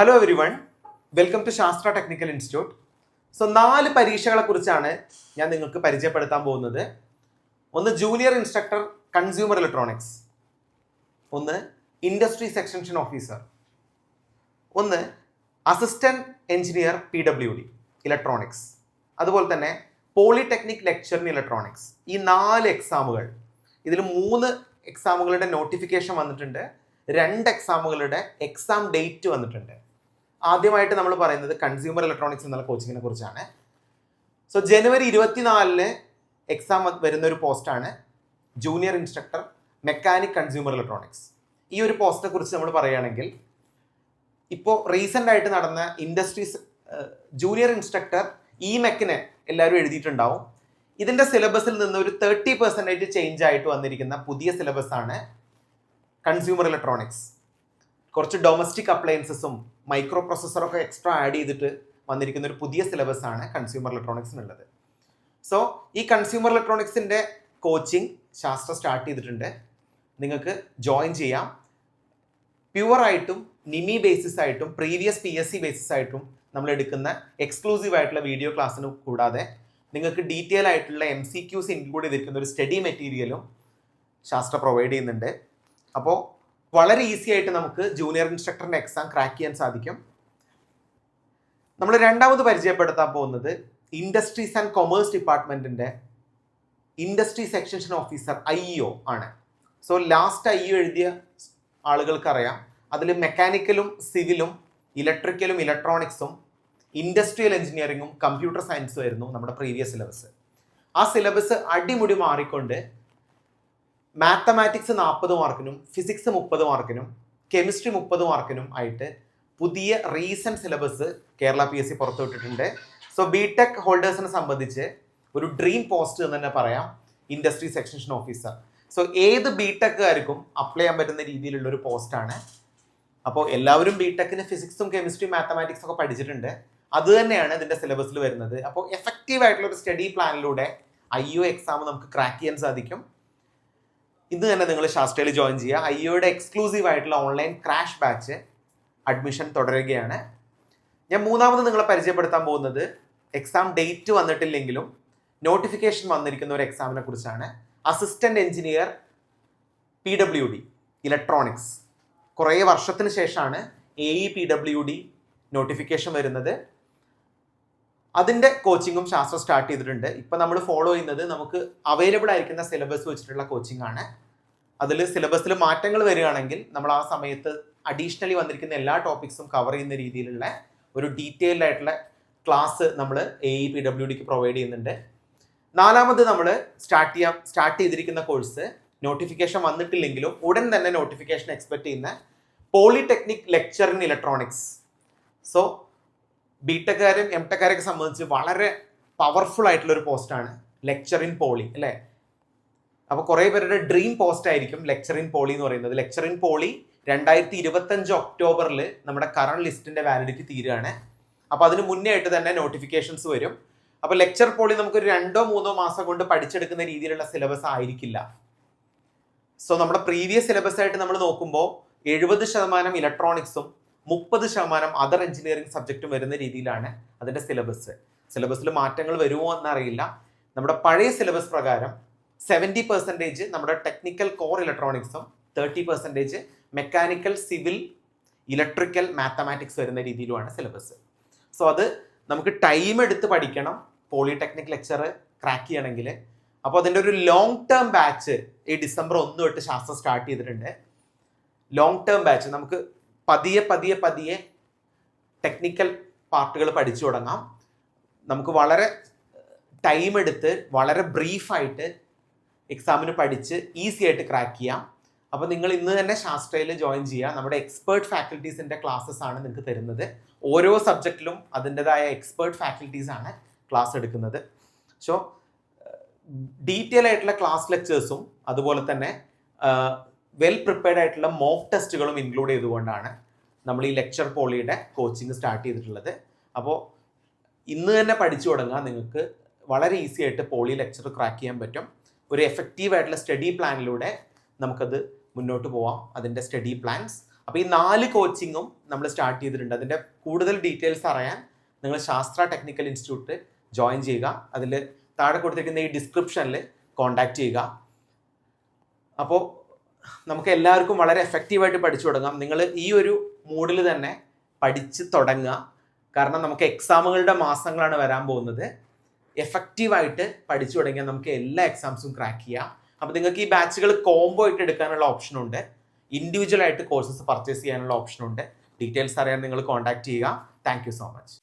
Hello everyone welcome to Sasthra technical institute so നാല് പരീക്ഷകളെ കുറിച്ചാണ് ഞാൻ നിങ്ങൾക്ക് പരിചയപ്പെടുത്താൻ പോകുന്നത്. ഒന്ന് ജൂനിയർ ഇൻസ്ട്രക്ടർ കൺസ്യൂമർ ഇലക്ട്രോണിക്സ് ഒന്ന് ഇൻഡസ്ട്രി സെക്ഷൻഷൻ ഓഫീസർ ഒന്ന് assistant engineer P W D electronics അതുപോലെ തന്നെ പോളിടെക്നിക് ലെക്ചർ ഇൻ ഇലക്ട്രോണിക്സ് ഈ നാല് എക്സാമുകൾ ഇതിൽ മൂന്ന് എക്സാമുകളുടെ നോട്ടിഫിക്കേഷൻ വന്നിട്ടുണ്ട്. രണ്ട് എക്സാമുകളുടെ എക്സാം ഡേറ്റ് വന്നിട്ടുണ്ട്. ആദ്യമായിട്ട് നമ്മൾ പറയുന്നത് കൺസ്യൂമർ ഇലക്ട്രോണിക്സ് എന്നുള്ള കോച്ചിങ്ങിനെ കുറിച്ചാണ്. സോ ജനുവരി ഇരുപത്തിനാലിന് എക്സാം വരുന്ന ഒരു പോസ്റ്റാണ് junior instructor mechanic consumer electronics ഈ ഒരു പോസ്റ്റിനെ കുറിച്ച് നമ്മൾ പറയുകയാണെങ്കിൽ ഇപ്പോൾ റീസെന്റ് ആയിട്ട് നടന്ന ഇൻഡസ്ട്രീസ് ജൂനിയർ ഇൻസ്ട്രക്ടർ ഇ മെക്കിനെ എല്ലാവരും എഴുതിയിട്ടുണ്ടാവും. ഇതിന്റെ സിലബസിൽ നിന്ന് ഒരു തേർട്ടി പെർസെന്റേജ് ചേഞ്ച് ആയിട്ട് വന്നിരിക്കുന്ന പുതിയ സിലബസ് ആണ് കൺസ്യൂമർ ഇലക്ട്രോണിക്സ് കുറച്ച് ഡൊമസ്റ്റിക് അപ്ലയൻസസും മൈക്രോ പ്രോസസ്സറൊക്കെ എക്സ്ട്രാ ആഡ് ചെയ്തിട്ട് വന്നിരിക്കുന്ന ഒരു പുതിയ സിലബസ് ആണ് കൺസ്യൂമർ ഇലക്ട്രോണിക്സിനുള്ളത് സോ ഈ കൺസ്യൂമർ ഇലക്ട്രോണിക്സിന്റെ കോച്ചിങ് ശാസ്ത്രം സ്റ്റാർട്ട് ചെയ്തിട്ടുണ്ട്. നിങ്ങൾക്ക് ജോയിൻ ചെയ്യാം. പ്യുവറായിട്ടും നിമി ബേസിസ് ആയിട്ടും previous P S C basis ആയിട്ടും നമ്മൾ എടുക്കുന്ന എക്സ്ക്ലൂസീവ് ആയിട്ടുള്ള വീഡിയോ ക്ലാസ്സിന് കൂടാതെ നിങ്ങൾക്ക് ഡീറ്റെയിൽ ആയിട്ടുള്ള എം സി ക്യൂസ് ഇൻക്ലൂഡ് ചെയ്തിരിക്കുന്ന ഒരു സ്റ്റഡി മെറ്റീരിയലും ശാസ്ത്ര പ്രൊവൈഡ് ചെയ്യുന്നുണ്ട്. അപ്പോൾ വളരെ ഈസി ആയിട്ട് നമുക്ക് ജൂനിയർ ഇൻസ്ട്രക്ടറിന്റെ എക്സാം ക്രാക്ക് ചെയ്യാൻ സാധിക്കും. നമ്മൾ രണ്ടാമത് പരിചയപ്പെടുത്താൻ പോകുന്നത് ഇൻഡസ്ട്രീസ് ആൻഡ് കൊമേഴ്സ് ഡിപ്പാർട്ട്മെന്റിന്റെ industry section officer I O ആണ്. സോ ലാസ്റ്റ് ഐ ഒ എഴുതിയ ആളുകൾക്കറിയാം. അതിൽ മെക്കാനിക്കലും സിവിലും ഇലക്ട്രിക്കലും ഇലക്ട്രോണിക്സും ഇൻഡസ്ട്രിയൽ എഞ്ചിനീയറിങ്ങും കമ്പ്യൂട്ടർ സയൻസും ആയിരുന്നു നമ്മുടെ പ്രീവിയസ് സിലബസ് ആ സിലബസ് അടിമുടി മാറിക്കൊണ്ട് മാത്തമാറ്റിക്സ് നാൽപ്പത് മാർക്കിനും ഫിസിക്സ് മുപ്പത് മാർക്കിനും കെമിസ്ട്രി മുപ്പത് മാർക്കിനും ആയിട്ട് പുതിയ recent syllabus Kerala P S C പുറത്തുവിട്ടിട്ടുണ്ട് so B tech ഹോൾഡേഴ്സിനെ സംബന്ധിച്ച് ഒരു ഡ്രീം പോസ്റ്റ് എന്ന് തന്നെ പറയാം ഇൻഡസ്ട്രി സെക്ഷൻഷൻ ഓഫീസർ സോ ഏത് ബി ടെക്കുകാർക്കും അപ്ലൈ ചെയ്യാൻ പറ്റുന്ന രീതിയിലുള്ള ഒരു പോസ്റ്റാണ് അപ്പോൾ എല്ലാവരും ബി ടെക്കിന് ഫിസിക്സും കെമിസ്ട്രിയും മാത്തമാറ്റിക്സും ഒക്കെ പഠിച്ചിട്ടുണ്ട്. അത് തന്നെയാണ് ഇതിന്റെ സിലബസിൽ വരുന്നത്. അപ്പോൾ എഫക്റ്റീവ് ആയിട്ടുള്ള ഒരു സ്റ്റഡി പ്ലാനിലൂടെ ഐ യു എക്സാം നമുക്ക് ക്രാക്ക് ചെയ്യാൻ സാധിക്കും. ഇന്ന് തന്നെ നിങ്ങൾ ശാസ്ത്രയിൽ ജോയിൻ ചെയ്യുക. ഐ ഒയുടെ എക്സ്ക്ലൂസീവ് ആയിട്ടുള്ള ഓൺലൈൻ ക്രാഷ് ബാച്ച് അഡ്മിഷൻ തുടരുകയാണ്. ഞാൻ മൂന്നാമത് നിങ്ങളെ പരിചയപ്പെടുത്താൻ പോകുന്നത് എക്സാം ഡേറ്റ് വന്നിട്ടില്ലെങ്കിലും നോട്ടിഫിക്കേഷൻ വന്നിരിക്കുന്ന ഒരു എക്സാമിനെ കുറിച്ചാണ്. Assistant engineer P W D electronics കുറേ വർഷത്തിന് ശേഷമാണ് A E P W D notification വരുന്നത്. അതിന്റെ കോച്ചിങ്ങും ശാസ്ത്രം സ്റ്റാർട്ട് ചെയ്തിട്ടുണ്ട്. ഇപ്പം നമ്മൾ ഫോളോ ചെയ്യുന്നത് നമുക്ക് അവൈലബിൾ ആയിരിക്കുന്ന സിലബസ് വെച്ചിട്ടുള്ള കോച്ചിങ് ആണ്. അതിൽ സിലബസിൽ മാറ്റങ്ങൾ വരികയാണെങ്കിൽ നമ്മൾ ആ സമയത്ത് അഡീഷണലി വന്നിരിക്കുന്ന എല്ലാ ടോപ്പിക്സും കവർ ചെയ്യുന്ന രീതിയിലുള്ള ഒരു ഡീറ്റെയിൽഡ് ആയിട്ടുള്ള ക്ലാസ് നമ്മൾ എ ഇ പി ഡബ്ല്യു ഡിക്ക് പ്രൊവൈഡ് ചെയ്യുന്നുണ്ട്. നാലാമത് നമ്മൾ സ്റ്റാർട്ട് ചെയ്യാം സ്റ്റാർട്ട് ചെയ്തിരിക്കുന്ന കോഴ്സ് നോട്ടിഫിക്കേഷൻ വന്നിട്ടില്ലെങ്കിലും ഉടൻ തന്നെ നോട്ടിഫിക്കേഷൻ എക്സ്പെക്ട് ചെയ്യുന്ന polytechnic lecture in electronics so B ടെക്കാരും M ടെക്കാരെയൊക്കെ സംബന്ധിച്ച് വളരെ പവർഫുൾ ആയിട്ടുള്ള ഒരു പോസ്റ്റാണ് ലെക്ചർ ഇൻ പോളി അല്ലേ? അപ്പോൾ കുറേ പേരുടെ ഡ്രീം പോസ്റ്റ് ആയിരിക്കും ലെക്ചർ ഇൻ പോളി എന്ന് പറയുന്നത്. ലെക്ചർ ഇൻ പോളി രണ്ടായിരത്തി ഇരുപത്തഞ്ച് ഒക്ടോബറിൽ നമ്മുടെ കറണ്ട് ലിസ്റ്റിന്റെ വാലിഡിറ്റി തീരുകയാണ്. അപ്പോൾ അതിന് മുന്നേ ആയിട്ട് തന്നെ നോട്ടിഫിക്കേഷൻസ് വരും. അപ്പോൾ ലെക്ചർ പോളി നമുക്ക് ഒരു രണ്ടോ മൂന്നോ മാസം കൊണ്ട് പഠിച്ചെടുക്കുന്ന രീതിയിലുള്ള സിലബസ് ആയിരിക്കില്ല. സോ നമ്മുടെ പ്രീവിയസ് സിലബസ് ആയിട്ട് നമ്മൾ നോക്കുമ്പോൾ എഴുപത് ശതമാനം ഇലക്ട്രോണിക്സും മുപ്പത് ശതമാനം അതർ എഞ്ചിനീയറിംഗ് സബ്ജക്റ്റും വരുന്ന രീതിയിലാണ് അതിന്റെ സിലബസ് സിലബസിൽ മാറ്റങ്ങൾ വരുമോ എന്നറിയില്ല. നമ്മുടെ പഴയ സിലബസ് പ്രകാരം സെവന്റി പെർസെന്റേജ് നമ്മുടെ technical core ഇലക്ട്രോണിക്സും thirty percentage mechanical civil electrical mathematics വരുന്ന രീതിയിലുമാണ് സിലബസ് സോ അത് നമുക്ക് ടൈം എടുത്ത് പഠിക്കണം. പോളിടെക്നിക് ലെക്ചർ ക്രാക്ക് ചെയ്യണമെങ്കിൽ. അപ്പോൾ അതിന്റെ ഒരു ലോങ് ടേം ബാച്ച് ഈ ഡിസംബർ ഒന്ന് തൊട്ട് ശാസ്ത്രം സ്റ്റാർട്ട് ചെയ്തിട്ടുണ്ട്. ലോങ് ടേം ബാച്ച് നമുക്ക് പതിയെ പതിയെ പതിയെ ടെക്നിക്കൽ പാർട്ടുകൾ പഠിച്ചു തുടങ്ങാം. നമുക്ക് വളരെ ടൈം എടുത്ത് വളരെ ബ്രീഫായിട്ട് എക്സാമിന് പഠിച്ച് ഈസി ആയിട്ട് ക്രാക്ക് ചെയ്യാം. അപ്പോൾ നിങ്ങൾ ഇന്ന് തന്നെ ശാസ്ത്രയിൽ ജോയിൻ ചെയ്യുക. നമ്മുടെ എക്സ്പേർട്ട് ഫാക്കൽറ്റീസിന്റെ ക്ലാസ്സസ് ആണ് നിങ്ങൾക്ക് തരുന്നത്. ഓരോ സബ്ജക്റ്റിലും അതിന്റെതായ എക്സ്പേർട്ട് ഫാക്കൽറ്റീസ് ആണ് ക്ലാസ് എടുക്കുന്നത്. സോ ഡീറ്റെയിൽ ആയിട്ടുള്ള ക്ലാസ് ലെക്ചേഴ്സും അതുപോലെ തന്നെ വെൽ പ്രിപ്പയർഡ് ആയിട്ടുള്ള മോക്ക് ടെസ്റ്റുകളും ഇൻക്ലൂഡ് ചെയ്തുകൊണ്ടാണ് നമ്മൾ ഈ ലെക്ചർ പോളിയുടെ കോച്ചിങ് സ്റ്റാർട്ട് ചെയ്തിട്ടുള്ളത്. അപ്പോൾ ഇന്ന് തന്നെ പഠിച്ചു തുടങ്ങാൻ നിങ്ങൾക്ക് വളരെ ഈസി ആയിട്ട് പോളി ലെക്ചർ ക്രാക്ക് ചെയ്യാൻ പറ്റും. ഒരു എഫക്റ്റീവ് ആയിട്ടുള്ള സ്റ്റഡി പ്ലാനിലൂടെ നമുക്കത് മുന്നോട്ട് പോവാം. അതിന്റെ സ്റ്റഡി പ്ലാൻസ് അപ്പോൾ ഈ നാല് കോച്ചിങ്ങും നമ്മൾ സ്റ്റാർട്ട് ചെയ്തിട്ടുണ്ട്. അതിന്റെ കൂടുതൽ ഡീറ്റെയിൽസ് അറിയാൻ നിങ്ങൾ ശാസ്ത്ര ടെക്നിക്കൽ ഇൻസ്റ്റിറ്റ്യൂട്ട് ജോയിൻ ചെയ്യുക. അതിൽ താഴെ കൊടുത്തിരിക്കുന്ന ഈ ഡിസ്ക്രിപ്ഷനിൽ കോൺടാക്റ്റ് ചെയ്യുക. അപ്പോൾ നമുക്ക് എല്ലാവർക്കും വളരെ എഫക്റ്റീവായിട്ട് പഠിച്ചു തുടങ്ങാം. നിങ്ങൾ ഈ ഒരു മൂഡിൽ തന്നെ പഠിച്ച് തുടങ്ങുക. കാരണം നമുക്ക് എക്സാമുകളുടെ മാസങ്ങളാണ് വരാൻ പോകുന്നത്. എഫക്റ്റീവായിട്ട് പഠിച്ചു തുടങ്ങിയാൽ നമുക്ക് എല്ലാ എക്സാംസും ക്രാക്ക് ചെയ്യാം. അപ്പോൾ നിങ്ങൾക്ക് ഈ ബാച്ചുകൾ കോംബോ ആയിട്ട് എടുക്കാനുള്ള ഓപ്ഷനുണ്ട് ഇൻഡിവിജ്വൽ ആയിട്ട് കോഴ്സസ് പർച്ചേസ് ചെയ്യാനുള്ള ഓപ്ഷനുണ്ട് ഡീറ്റെയിൽസ് അറിയാൻ നിങ്ങൾ കോൺടാക്ട് ചെയ്യുക. Thank so much